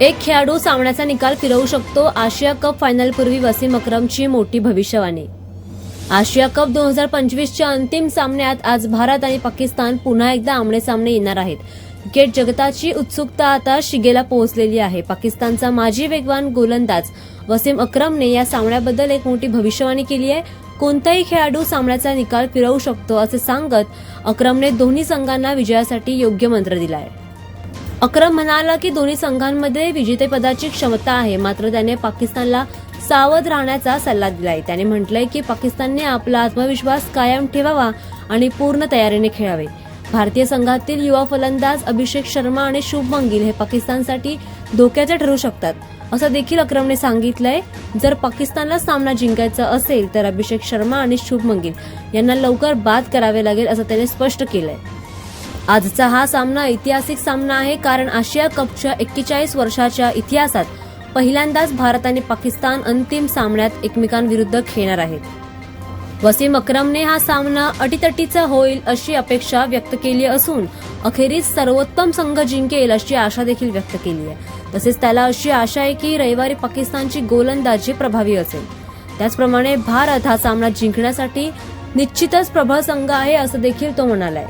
एक खेळाडू सामन्याचा निकाल फिरवू शकतो. आशिया कप फायनलपूर्वी वसीम अक्रमची मोठी भविष्यवाणी. आशिया कप दोन हजार पंचवीसच्या अंतिम सामन्यात आज भारत आणि पाकिस्तान पुन्हा एकदा आमने सामने येणार आहेत. क्रिकेट जगताची उत्सुकता आता शिगेला पोहोचलेली आहे. पाकिस्तानचा माजी वेगवान गोलंदाज वसीम अक्रमने या सामन्याबद्दल एक मोठी भविष्यवाणी केली आहे. कोणताही खेळाडू सामन्याचा निकाल फिरवू शकतो असे सांगत अक्रमने दोन्ही संघांना विजयासाठी योग्य मंत्र दिला आहे अक्रम म्हणाला की दोन्ही संघांमध्ये विजेतेपदाची क्षमता आहे. मात्र त्याने पाकिस्तानला सावध राहण्याचा सल्ला दिलाय. त्याने म्हटलंय की पाकिस्तानने आपला आत्मविश्वास कायम ठेवावा आणि पूर्ण तयारीने खेळावे. भारतीय संघातील युवा फलंदाज अभिषेक शर्मा आणि शुभमन गिल हे पाकिस्तानसाठी धोक्याचे ठरू शकतात असं देखील अक्रमने सांगितलंय. जर पाकिस्तानला सामना जिंकायचा असेल तर अभिषेक शर्मा आणि शुभमन गिल यांना लवकर बाद करावे लागेल असं त्याने स्पष्ट केलंय. आजचा हा सामना ऐतिहासिक सामना आहे कारण आशिया कपच्या एक्केचाळीस वर्षाच्या इतिहासात पहिल्यांदाच भारत आणि पाकिस्तान अंतिम सामन्यात एकमेकांविरुद्ध खेळणार आहेत. वसीम अक्रमने हा सामना अटीतटीचा होईल अशी अपेक्षा व्यक्त केली असून अखेरीस सर्वोत्तम संघ जिंकेल अशी आशा देखील व्यक्त केली आहे. तसेच त्याला अशी आशा आहे की रविवारी पाकिस्तानची गोलंदाजी प्रभावी असेल. त्याचप्रमाणे भारत हा सामना जिंकण्यासाठी निश्चितच प्रबळ संघ आहे असं देखील तो म्हणालाय.